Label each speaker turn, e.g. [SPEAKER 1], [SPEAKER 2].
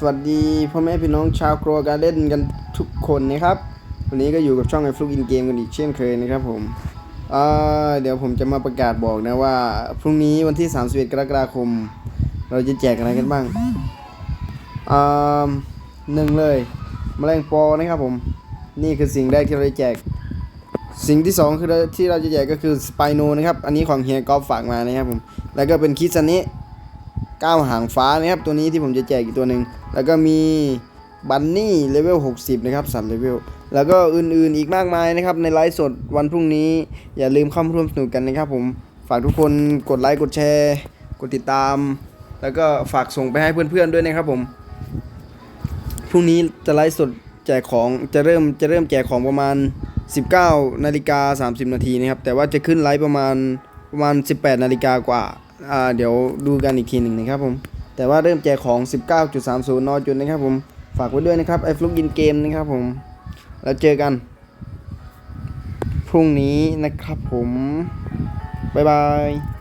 [SPEAKER 1] สวัสดีพ่อแม่พี่น้องชาวครัวการเล่นกันทุกคนนะครับ วันนี้ก็อยู่กับช่องไอฟลุกอินเกมกันอีกเช่นเคยนะครับผมเเดี๋ยวผมจะมาประกาศบอกนะว่า พรุ่งนี้วันที่ 31 กรกฎาคม เราจะแจกอะไรกันบ้างหนึ่งเลยแมลงปอนะครับผม นี่คือสิ่งแรกที่เราจะแจก สิ่งที่สองคือที่เราจะแจกก็คือสไปโนนะครับ อันนี้ของเฮียกอล์ฟฝากมานะครับผม แล้วก็เป็นคิดซันนี้ ก้าวหางฟ้านะครับตัวนี้ที่ผมจะแจกอีกตัวหนึ่งแล้วก็มีบันนี่เลเวล 60 นะครับสัตว์เลเวล แล้วก็อื่นๆอีกมากมายนะครับ ในไลฟ์สดวันพรุ่งนี้ อย่าลืมเข้าร่วมสนุกกันนะครับผม ฝากทุกคนกดไลค์กดแชร์ กดติดตาม แล้วก็ฝากส่งไปให้เพื่อนๆด้วยนะครับผม พรุ่งนี้จะไลฟ์สดแจกของจะเริ่มจะเริ่มแจกของประมาณ 19นาฬิกา30 นาทีนะครับ แต่ว่าจะขึ้นไลฟ์ประมาณประมาณ 18นาฬิกากว่า เดี๋ยวดูกันอีกทีหนึ่งนะครับผมแต่ว่าเริ่มแจกของ 19.30 นอจุดนะครับผมฝากไว้ด้วยนะครับไอฟลุกยินเกมนะครับผมแล้วเจอกัน พรุ่งนี้นะครับผม บ๊ายบาย